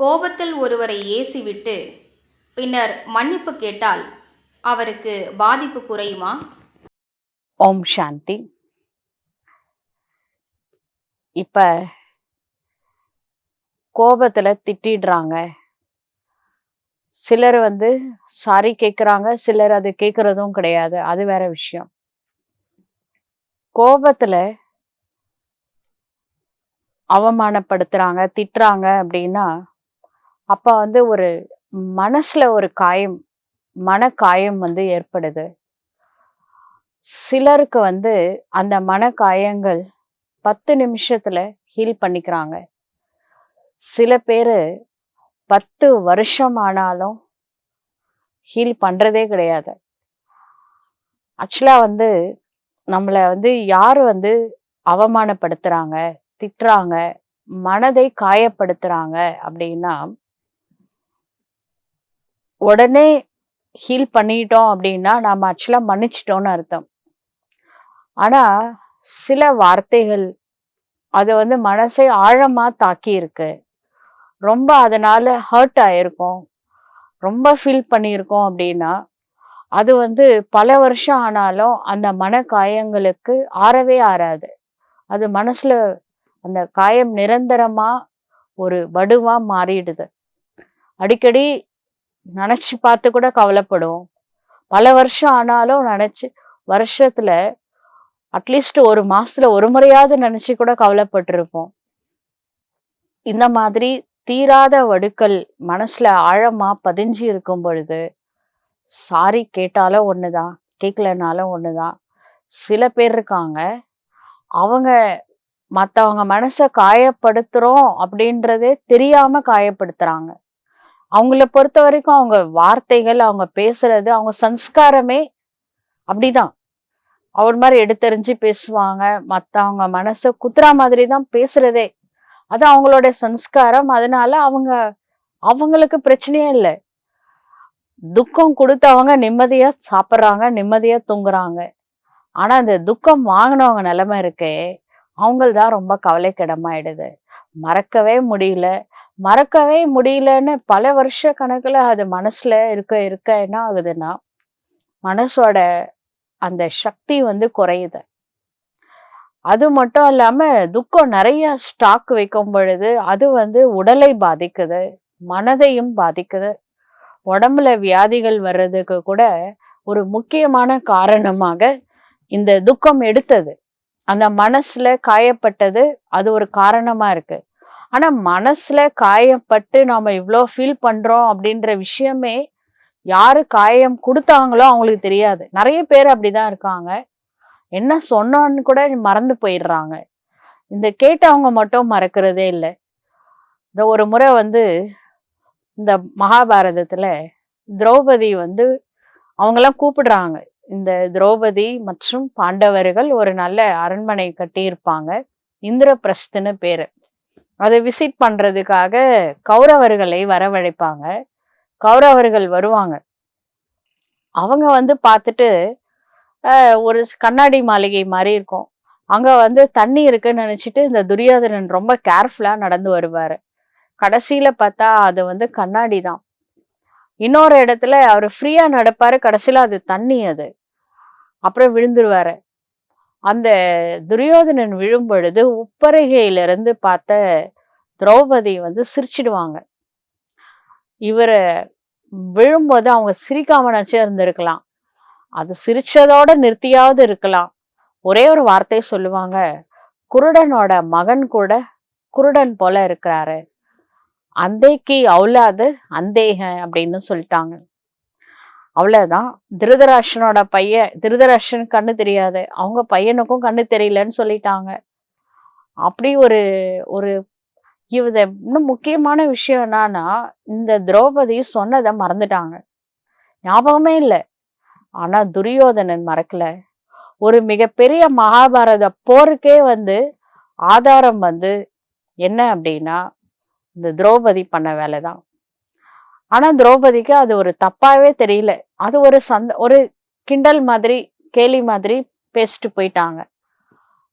கோபத்தில் ஒருவரை ஏசிவிட்டு பின்னர் மன்னிப்பு கேட்டால் அவருக்கு பாதிப்பு குறையுமா? ஓம் சாந்தி. இப்ப கோபத்துல திட்டிடுறாங்க. சிலர் வந்து சாரி கேட்குறாங்க சிலர் அது கேட்குறதும் கிடையாது. அது வேற விஷயம். கோபத்துல அவமானப்படுத்துறாங்க திட்டுறாங்க அப்படின்னா அப்போ வந்து ஒரு மனசுல ஒரு காயம் மன காயம் வந்து ஏற்படுது. சிலருக்கு வந்து அந்த மன காயங்கள் பத்து நிமிஷத்துல ஹீல் பண்ணிக்கிறாங்க. சில பேர் பத்து வருஷம் ஆனாலும் ஹீல் பண்ணுறதே கிடையாது. ஆக்சுவலாக வந்து நம்மளை வந்து யார் வந்து அவமானப்படுத்துறாங்க திட்டுறாங்க மனதை காயப்படுத்துகிறாங்க அப்படின்னா உடனே ஹீல் பண்ணிட்டோம் அப்படின்னா நாம் ஆக்சுவலாக மன்னிச்சிட்டோம்னு அர்த்தம். ஆனால் சில வார்த்தைகள் அது வந்து மனசை ஆழமாக தாக்கி இருக்கு ரொம்ப அதனால ஹர்ட் ஆயிருக்கும். ரொம்ப ஃபீல் பண்ணியிருக்கோம் அப்படின்னா அது வந்து பல வருஷம் ஆனாலும் அந்த மன காயங்களுக்கு ஆறவே ஆறாது. அது மனசுல அந்த காயம் நிரந்தரமா ஒரு வடுவா மாறிடுது. அடிக்கடி நினைச்சு பார்த்து கூட கவலைப்படும் பல வருஷம் ஆனாலும் நினைச்சு வருஷத்துல அட்லீஸ்ட் ஒரு மாசத்துல ஒரு முறையாவது நினைச்சு கூட கவலைப்பட்டிருப்போம். இந்த மாதிரி தீராத வடுக்கள் மனசுல ஆழமா பதிஞ்சு இருக்கும் பொழுது சாரி கேட்டாலும் ஒண்ணுதான் கேட்கலனாலும் ஒண்ணுதான். சில பேர் இருக்காங்க அவங்க மற்றவங்க மனசை காயப்படுத்துறோம் அப்படின்றதே தெரியாம காயப்படுத்துறாங்க. அவங்கள பொறுத்த வரைக்கும் அவங்க வார்த்தைகள் அவங்க பேசுறது அவங்க சன்ஸ்காரமே அப்படிதான். அவர் மாதிரி எடுத்தறிஞ்சு பேசுவாங்க மற்றவங்க மனசை குத்துறா மாதிரி தான் பேசுறதே. அது அவங்களோட சன்ஸ்காரம் அதனால அவங்க அவங்களுக்கு பிரச்சனையே இல்லை. துக்கம் கொடுத்தவங்க நிம்மதியா சாப்பிட்றாங்க நிம்மதியா தூங்குறாங்க. ஆனா அந்த துக்கம் வாங்கினவங்க நிலைமை இருக்கே அவங்கள்தான் ரொம்ப கவலைக்கிடமாயிடுது. மறக்கவே முடியல. மறக்கவே முடியலன்னு பல வருஷ கணக்கில் அது மனசில் இருக்க இருக்க என்ன ஆகுதுன்னா மனசோட அந்த சக்தி வந்து குறையுது. அது மட்டும் இல்லாமல் துக்கம் நிறைய ஸ்டாக் வைக்கும் பொழுது அது வந்து உடலை பாதிக்குது மனதையும் பாதிக்குது. உடம்புல வியாதிகள் வர்றதுக்கு கூட ஒரு முக்கியமான காரணமாக இந்த துக்கம் எடுத்தது. அந்த மனசுல காயப்பட்டது அது ஒரு காரணமா இருக்கு. ஆனா மனசுல காயப்பட்டு நாம இவ்வளோ ஃபீல் பண்றோம் அப்படின்ற விஷயமே யாரு காயம் கொடுத்தாங்களோ அவங்களுக்கு தெரியாது. நிறைய பேர் அப்படிதான் இருக்காங்க. என்ன சொன்னோன்னு கூட மறந்து போயிடுறாங்க. இந்த கேட்டவங்க மட்டும் மறக்கிறதே இல்லை. இந்த ஒரு முறை வந்து இந்த மகாபாரதத்துல திரௌபதி வந்து அவங்கெல்லாம் கூப்பிடுறாங்க. இந்த திரௌபதி மற்றும் பாண்டவர்கள் ஒரு நல்ல அரண்மனை கட்டியிருப்பாங்க. இந்திரபிரஸ்துன்னு பேரு. அதை விசிட் பண்றதுக்காக கௌரவர்களை வரவழைப்பாங்க. கௌரவர்கள் வருவாங்க. அவங்க வந்து பார்த்துட்டு ஒரு கண்ணாடி மாளிகை மாதிரி இருக்கும். அங்கே வந்து தண்ணி இருக்குன்னு நினச்சிட்டு இந்த துரியோதனன் ரொம்ப கேர்ஃபுல்லாக நடந்து வருவார். கடைசியில் பார்த்தா அது வந்து கண்ணாடி தான். இன்னொரு இடத்துல அவர் ஃப்ரீயாக நடப்பார். கடைசியில் அது தண்ணி அது. அப்புறம் விழுந்துருவாரு. அந்த துரியோதனன் விழும் பொழுது உப்பரிகையிலிருந்து பார்த்த திரௌபதி வந்து சிரிச்சிடுவாங்க. இவரை விழும்போது அவங்க சிரிக்காம இருந்திருக்கலாம். அது சிரிச்சதோட நிறுத்தியாவது இருக்கலாம். ஒரே ஒரு வார்த்தையை சொல்லுவாங்க. குருடனோட மகன் கூட குருடன் போல இருக்கிறாரு. அந்தேக்கு அவுலாது அந்தேக அப்படின்னு சொல்லிட்டாங்க. அவ்வளவுதான். திருதராஷனோட பையன் திருதராஷன் கண்ணு தெரியாது. அவங்க பையனுக்கும் கண்ணு தெரியலன்னு சொல்லிட்டாங்க. அப்படி ஒரு ஒரு இவத இன்னும் முக்கியமான விஷயம் என்னன்னா இந்த திரௌபதி சொன்னதை மறந்துட்டாங்க. ஞாபகமே இல்லை. ஆனா துரியோதனன் மறக்கல. ஒரு மிகப்பெரிய மகாபாரத போருக்கே வந்து ஆதாரம் வந்து என்ன அப்படின்னா இந்த திரௌபதி பண்ண வேலைதான். ஆனா திரௌபதிக்கு அது ஒரு தப்பாவே தெரியல அது ஒரு சந்த ஒரு கிண்டல் மாதிரி கேலி மாதிரி பேசிட்டு போயிட்டாங்க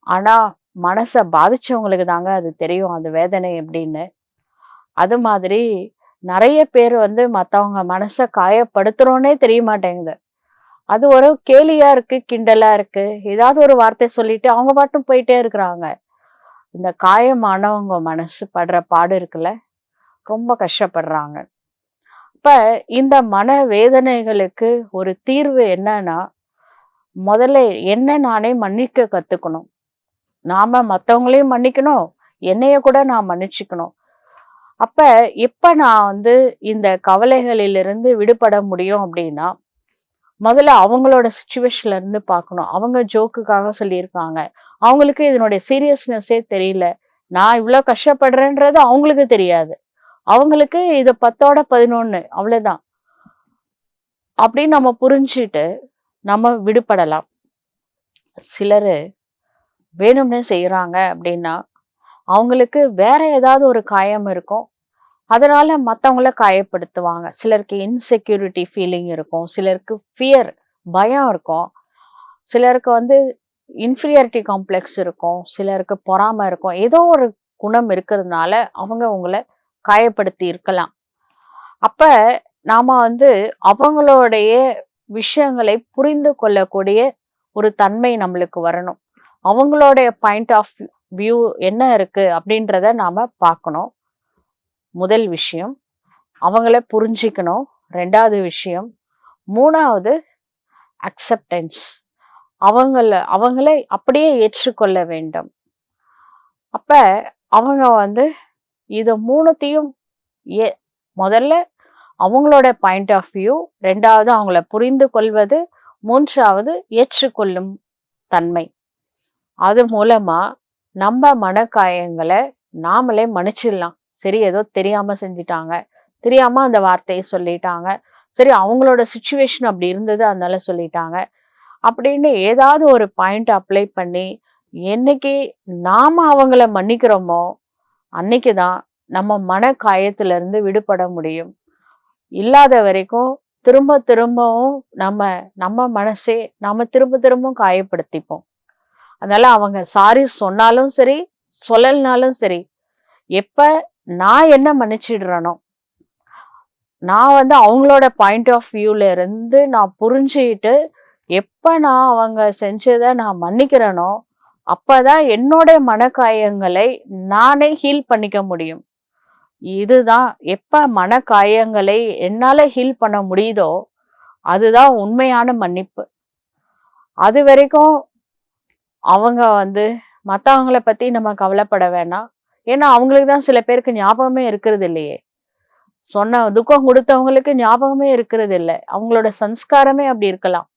ஆனா மனசை பாதிச்சவங்களுக்கு தாங்க அது தெரியும் அது வேதனை எப்படின்னு அது மாதிரி நிறைய பேர் வந்து மத்தவங்க மனச காயப்படுத்துறோன்னே தெரிய மாட்டேங்குது. அது ஒரு கேலியா இருக்கு, கிண்டலா இருக்கு. ஏதாவது ஒரு வார்த்தை சொல்லிட்டு அவங்க பாட்டும் போயிட்டே இருக்கிறாங்க. இந்த காயமானவங்க மனசு படுற பாடு இருக்குல்ல, ரொம்ப கஷ்டப்படுறாங்க. அப்ப இந்த மன வேதனைகளுக்கு ஒரு தீர்வு என்னன்னா, முதல்ல என்ன நானே மன்னிக்க கத்துக்கணும். நாம மற்றவங்களையும் மன்னிக்கணும், என்னைய கூட நான் மன்னிச்சுக்கணும். அப்ப எப்ப நான் வந்து இந்த கவலைகளிலிருந்து விடுபட முடியும் அப்படின்னா, முதல்ல அவங்களோட சிச்சுவேஷன்ல இருந்து பார்க்கணும். அவங்க ஜோக்குக்காக சொல்லியிருக்காங்க. அவங்களுக்கு இதனுடைய சீரியஸ்னஸ்ஸே தெரியல. நான் இவ்வளோ கஷ்டப்படுறேன்றது அவங்களுக்கு தெரியாது. அவங்களுக்கு இது பத்தோட பதினொன்று அவ்வளோதான் அப்படின்னு நம்ம புரிஞ்சுட்டு நம்ம விடுபடலாம். சிலர் வேணும்னே செய்கிறாங்க அப்படின்னா, அவங்களுக்கு வேற ஏதாவது ஒரு காயம் இருக்கும். அதனால மற்றவங்கள காயப்படுத்துவாங்க. சிலருக்கு இன்செக்யூரிட்டி ஃபீலிங் இருக்கும். சிலருக்கு ஃபியர் பயம் இருக்கும். சிலருக்கு வந்து இன்ஃபீரியாரிட்டி காம்ப்ளெக்ஸ் இருக்கும். சிலருக்கு பொறாமை இருக்கும். ஏதோ ஒரு குணம் இருக்கிறதுனால அவங்க உங்களை காயப்படுத்தி இருக்கலாம். அப்ப நாம வந்து அவங்களுடைய விஷயங்களை புரிந்து கொள்ளக்கூடிய ஒரு தன்மை நம்மளுக்கு வரணும். அவங்களுடைய பாயிண்ட் ஆஃப் வியூ என்ன இருக்கு அப்படின்றத நாம பார்க்கணும். முதல் விஷயம். அவங்கள புரிஞ்சுக்கணும். ரெண்டாவது விஷயம். மூணாவது அக்செப்டன்ஸ். அவங்கள அவங்களை அப்படியே ஏற்றுக்கொள்ள வேண்டும். அப்ப அவங்க வந்து இதை மூணுத்தையும் ஏ முதல்ல அவங்களோட பாயிண்ட் ஆஃப் வியூ, ரெண்டாவது அவங்கள புரிந்து கொள்வது, மூன்றாவது ஏற்றுக்கொள்ளும் தன்மை. அது மூலமா நம்ம மனக்காயங்களை நாமளே மன்னிச்சிடலாம். சரி ஏதோ தெரியாம செஞ்சுட்டாங்க. தெரியாம அந்த வார்த்தையை சொல்லிட்டாங்க. சரி அவங்களோட சுச்சுவேஷன் அப்படி இருந்தது அதனால சொல்லிட்டாங்க. அப்படின்னு ஏதாவது ஒரு பாயிண்ட் அப்ளை பண்ணி, என்னைக்கு நாம அவங்கள மன்னிக்கிறோமோ, அன்னைக்கு தான் நம்ம மன காயத்திலிருந்து விடுபட முடியும். இல்லாத வரைக்கும் திரும்ப திரும்பவும் நம்ம நம்ம மனசே நம்ம திரும்ப திரும்பவும் காயப்படுத்திப்போம். அதனால அவங்க சாரி சொன்னாலும் சரி, சொல்லலனாலும் சரி, எப்ப நான் என்ன மன்னிச்சிடுறேனோ, நான் வந்து அவங்களோட பாயிண்ட் ஆஃப் வியூல இருந்து நான் புரிஞ்சுக்கிட்டு எப்ப நான் அவங்க செஞ்சதை நான் மன்னிக்கிறேனோ, அப்பதான் என்னோட மனக்காயங்களை நானே ஹீல் பண்ணிக்க முடியும். இதுதான் எப்ப மனக்காயங்களை என்னால ஹீல் பண்ண முடியுதோ, அதுதான் உண்மையான மன்னிப்பு. அது வரைக்கும் அவங்க வந்து மற்றவங்கள பற்றி நம்ம கவலைப்பட வேணாம். ஏன்னா அவங்களுக்கு தான் சில பேருக்கு ஞாபகமே இருக்கிறது இல்லையே. சொன்ன துக்கம் கொடுத்தவங்களுக்கு ஞாபகமே இருக்கிறது இல்லை அவங்களோட சன்ஸ்காரமே அப்படி இருக்கலாம்.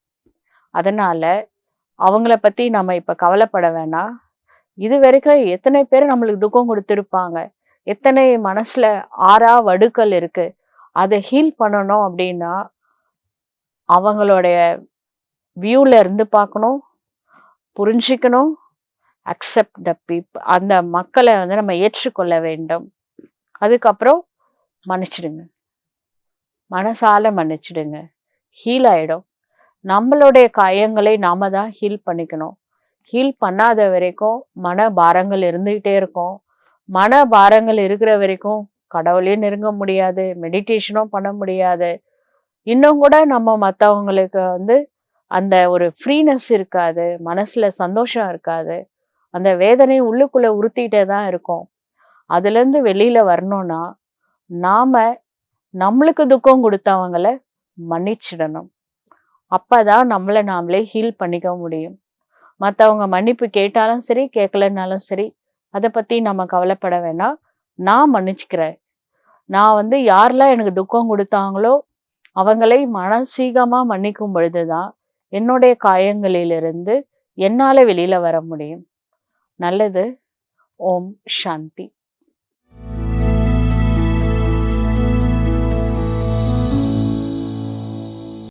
அதனால அவங்கள பத்தி நம்ம இப்ப கவலைப்பட வேணாம். இது வரைக்கும் எத்தனை பேர் நம்மளுக்கு துக்கம் கொடுத்துருப்பாங்க எத்தனை மனசுல ஆறா வடுக்கள் இருக்கு. அதை ஹீல் பண்ணணும் அப்படின்னா, அவங்களுடைய வியூல இருந்து பார்க்கணும். புரிஞ்சிக்கணும் அக்செப்ட் த பீப் அந்த மக்களை வந்து நம்ம ஏற்றுக்கொள்ள வேண்டும். அதுக்கப்புறம் மன்னிச்சிடுங்க. மனசால மன்னிச்சிடுங்க. ஹீல் ஆயிடும். நம்மளுடைய காயங்களை நாம தான் ஹீல் பண்ணிக்கணும். ஹீல் பண்ணாத வரைக்கும் மன பாரங்கள் இருந்துகிட்டே இருக்கும். மன பாரங்கள் இருக்கிற வரைக்கும் கடவுளையும் நெருங்க முடியாது. மெடிடேஷனும் பண்ண முடியாது. இன்னும் கூட நம்ம மற்றவங்களுக்கு வந்து அந்த ஒரு ஃப்ரீனஸ் இருக்காது. மனசுல சந்தோஷம் இருக்காது. அந்த வேதனை உள்ளுக்குள்ள உறுத்திட்டே தான் இருக்கும். அதுலேருந்து வெளியில வரணும்னா, நாம நம்மளுக்கு துக்கம் கொடுத்தவங்களை மன்னிச்சிடணும். அப்பதான் நம்மளை நாமளே ஹீல் பண்ணிக்க முடியும். மற்றவங்க மன்னிப்பு கேட்டாலும் சரி, கேட்கலனாலும் சரி, அதை பற்றி நம்ம கவலைப்பட வேணாம். நான் மன்னிச்சுக்கிறேன். நான் வந்து யாரெல்லாம் எனக்கு துக்கம் கொடுத்தாங்களோ அவங்களை மனசீகமாக மன்னிக்கும் பொழுது தான், என்னுடைய காயங்களிலிருந்து என்னால் வெளியில் வர முடியும். நல்லது. ஓம் சாந்தி.